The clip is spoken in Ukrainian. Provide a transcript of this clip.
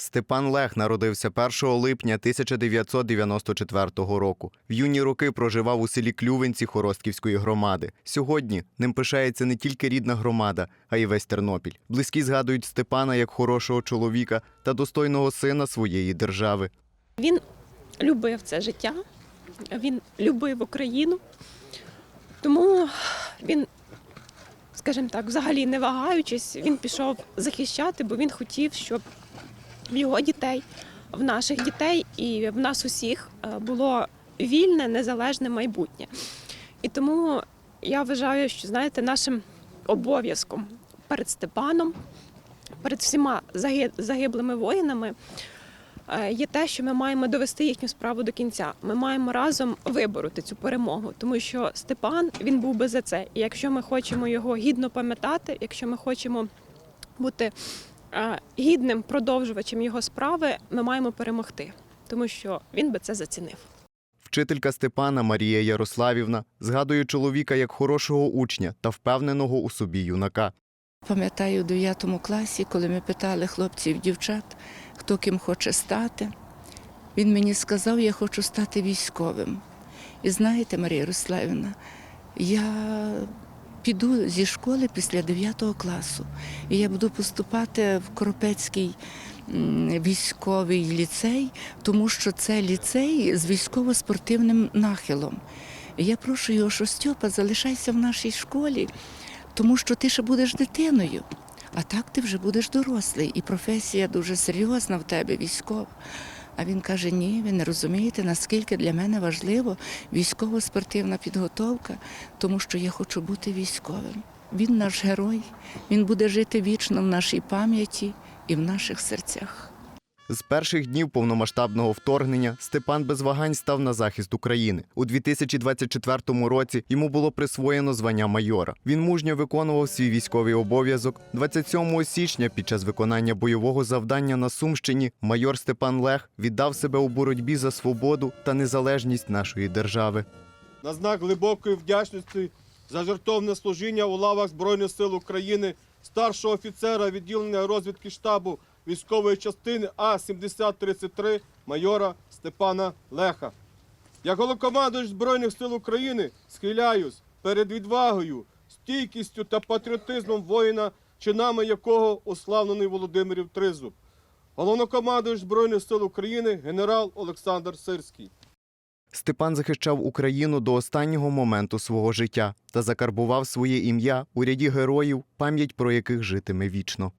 Степан Лех народився 1 липня 1994 року. В юні роки проживав у селі Клювенці Хоростківської громади. Сьогодні ним пишається не тільки рідна громада, а й весь Тернопіль. Близькі згадують Степана як хорошого чоловіка та достойного сина своєї держави. Він любив це життя, він любив Україну, тому він, скажімо так, взагалі не вагаючись, він пішов захищати, бо він хотів, щоб в його дітей, в наших дітей і в нас усіх е, було вільне, незалежне майбутнє. І тому я вважаю, що знаєте, нашим обов'язком перед Степаном, перед всіма загиблими воїнами е, є те, що ми маємо довести їхню справу до кінця. Ми маємо разом вибороти цю перемогу, тому що Степан він був би за це. І якщо ми хочемо його гідно пам'ятати, якщо ми хочемо бути гідним продовжувачем його справи, ми маємо перемогти, тому що він би це зацінив. Вчителька Степана Марія Ярославівна згадує чоловіка як хорошого учня та впевненого у собі юнака. Пам'ятаю у 9 класі, коли ми питали хлопців, дівчат, хто ким хоче стати. Він мені сказав, я хочу стати військовим. І знаєте, Марія Ярославівна, я піду зі школи після 9 класу, і я буду поступати в Коропецький військовий ліцей, тому що це ліцей з військово-спортивним нахилом. І я прошу його, що Стьопа, залишайся в нашій школі, тому що ти ще будеш дитиною. А так ти вже будеш дорослий, і професія дуже серйозна в тебе, військова. А він каже: ні, ви не розумієте, наскільки для мене важливо військово-спортивна підготовка, тому що я хочу бути військовим. Він наш герой, він буде жити вічно в нашій пам'яті і в наших серцях. З перших днів повномасштабного вторгнення Степан без вагань став на захист України. У 2024 році йому було присвоєно звання майора. Він мужньо виконував свій військовий обов'язок. 27 січня, під час виконання бойового завдання на Сумщині, майор Степан Лех віддав себе у боротьбі за свободу та незалежність нашої держави. на знак глибокої вдячності за жертовне служіння у лавах Збройних сил України старшого офіцера відділення розвідки штабу військової частини А-7033 майора Степана Леха. Як головкомандуюч Збройних сил України схиляюсь перед відвагою, стійкістю та патріотизмом воїна, чинами якого уславлений Володимирів Тризуб. Головнокомандуюч Збройних сил України генерал Олександр Сирський. Степан захищав Україну до останнього моменту свого життя та закарбував своє ім'я у ряді героїв, пам'ять про яких житиме вічно.